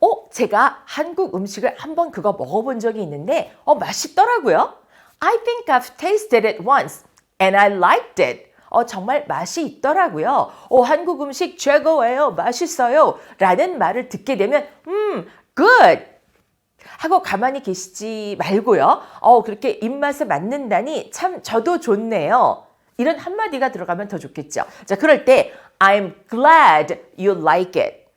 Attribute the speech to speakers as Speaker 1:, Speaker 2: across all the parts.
Speaker 1: 어, 제가 한국 음식을 한번 그거 먹어본 적이 있는데 어, 맛있더라고요. I think I've tasted it once and I liked it. 어, 정말 맛이 있더라고요. 어, 한국 음식 최고예요. 맛있어요. 라는 말을 듣게 되면 음, good. 하고 가만히 계시지 말고요. 어, 그렇게 입맛에 맞는다니 참 저도 좋네요. 이런 한마디가 들어가면 더 좋겠죠. 자, 그럴 때 I'm glad you like it.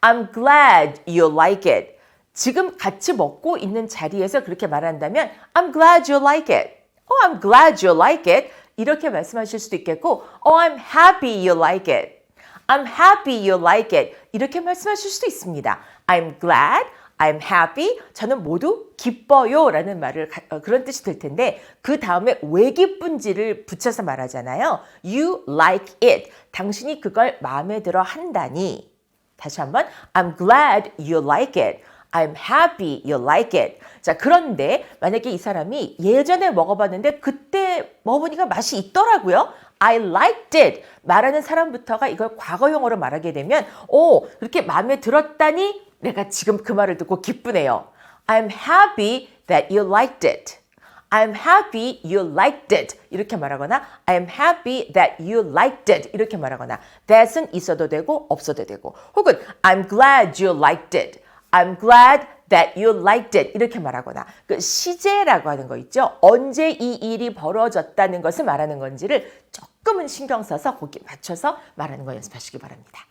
Speaker 1: I'm glad you like it. 지금 같이 먹고 있는 자리에서 그렇게 말한다면 I'm glad you like it. Oh, I'm glad you like it. 이렇게 말씀하실 수도 있겠고 Oh, I'm happy you like it. I'm happy you like it. 이렇게 말씀하실 수도 있습니다. I'm glad, I'm happy. 저는 모두 기뻐요. 라는 말을, 가- 어, 그런 뜻이 될 텐데, 그 다음에 왜 기쁜지를 붙여서 말하잖아요. You like it. 당신이 그걸 마음에 들어 한다니. 다시 한번, I'm glad you like it. I'm happy you like it. 자, 그런데 만약에 이 사람이 예전에 먹어봤는데 그때 먹어보니까 맛이 있더라고요. I liked it. 말하는 사람부터가 이걸 과거형으로 말하게 되면, 오, 그렇게 마음에 들었다니 내가 지금 그 말을 듣고 기쁘네요. I'm happy that you liked it. I'm happy you liked it. 이렇게 말하거나 I'm happy that you liked it. 이렇게 말하거나 that은 있어도 되고 없어도 되고 혹은 I'm glad you liked it. I'm glad that you liked it. 이렇게 말하거나 그 시제라고 하는 거 있죠. 언제 이 일이 벌어졌다는 것을 말하는 건지를 조금은 신경 써서 거기에 맞춰서 말하는 거 연습하시기 바랍니다.